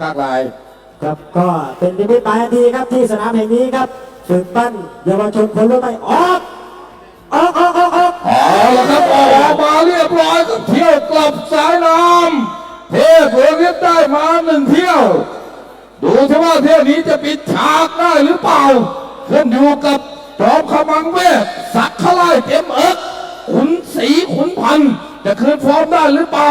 ข้างลาย ครับก็เป็นที่ปลายนาทีครับที่สนามแห่งนี้ครับฝึกปั้นเยาวชนคนรุ่นใหม่ออกออกออกออกออกเอาละครับออกมาเรียบร้อยก็เที่ยวกลับสายน้ำเทพเรือเรียบได้มาหนึ่งเที่ยว ดูที่ว่าเที่ยวนี้จะปิดฉากได้หรือเปล่าขึ้นอยู่กับจอมขมังเวทสักขลายเต็มเอิกขุนศรีขุนพันธ์จะคืนฟอร์มได้หรือเปล่า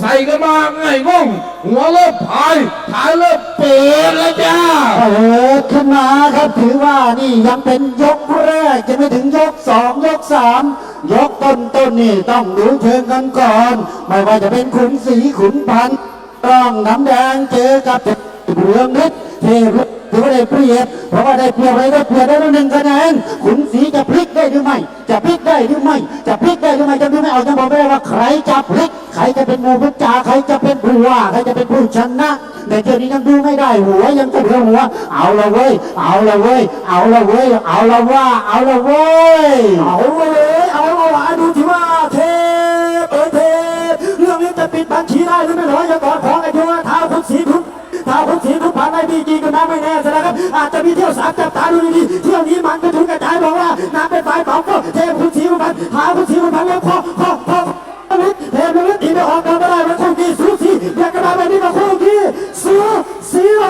ใส่กันมาไงงงหัวเริ่มพายท้ายเริ่มเปิดแล้วจ้าเปิดขึ้นมาครับถือว่านี่ยังเป็นยกแรกจะไม่ถึงยกสองยกสามยกต้นต้นนี่ต้องดูเชิงกันก่อน ไม่ว่าจะเป็นขุนศรีขุนพันต้องน้ำแดงเจอกับเรืองฤทธิ์เทพถือว่าได้เปรียบเพราะว่าได้เปรียบอะไรได้เปรียบได้แล้วหนึ่งคะแนนขุนศรีจะพลิกได้หรือไม่ จะพลิกได้หรือไม่ จะพลิกได้หรือไม่จะดูไม่เอาจะบอกไม่ได้ว่าใครจะพลิก ครจะเป็นมูพุทธาใครจะเป็นผู้ว่าใครจะเป็นผู้ชนะในเกมนี้ยังดูไม่ได้หัวยังจะเหลือหัว เอาละเว้ย เอาละเว้ย เอาละเว้ย เอาละว่า เอาละเว้ย เอาเลยเอาละว่าดูที่ว่าเทพเออเทพเรื่องนี้จะปิดบัญชีได้หรือไม่หรออย่าก่อนของไอ้ที่ว่าท้าวคุณศรีคุณท้าวคุณศรีคุณผ่านได้ดีจริงก็น้ำไม่แน่ซะแล้วครับ อาจจะมีเที่ยวสามจับตาดูดีๆเที่ยวนี้มันกระทุนกระจายบอกว่าน้ำเป็นฝ่ายเผาก็เทพคุณศรีคุณพันท้าวคุณศรีคุณพันแล้วพอพอพอ ทีไม่ออกกันไม่ได้มันคู่กี้สูสีอยากกระดาษแบบนี้มาคู่กี้สูสีเล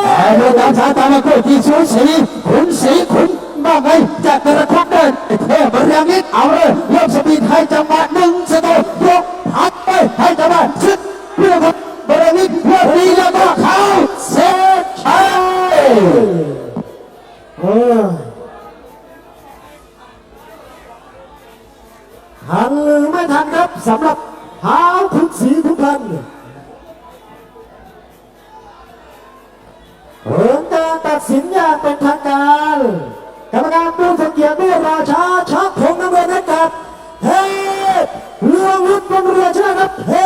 ยเอาดูตามสาตามาคู่กี้สูสีขุนสีขุนบ้างไงจากกระทบเดินเทพเรียงนิดเอาเลยเริ่มสปีดให้จังหวะหนึ่งสโตยกพักไปให้จังหวะชึดเรื่องของเรียงนิดเพื่อดีแล้วก็เข้าเซตชัยเออทันหรือไม่ทันครับสำหรับ ท้าวขุนศรีขุนพันเริ่มการตัดสินอย่างเป็นทางการกรรมการผู้ทรงเกียรติด้ราชาชักผงน้ำเงินนะครับเทพเรือวุฒิเป็นเรือชนะครับเทพ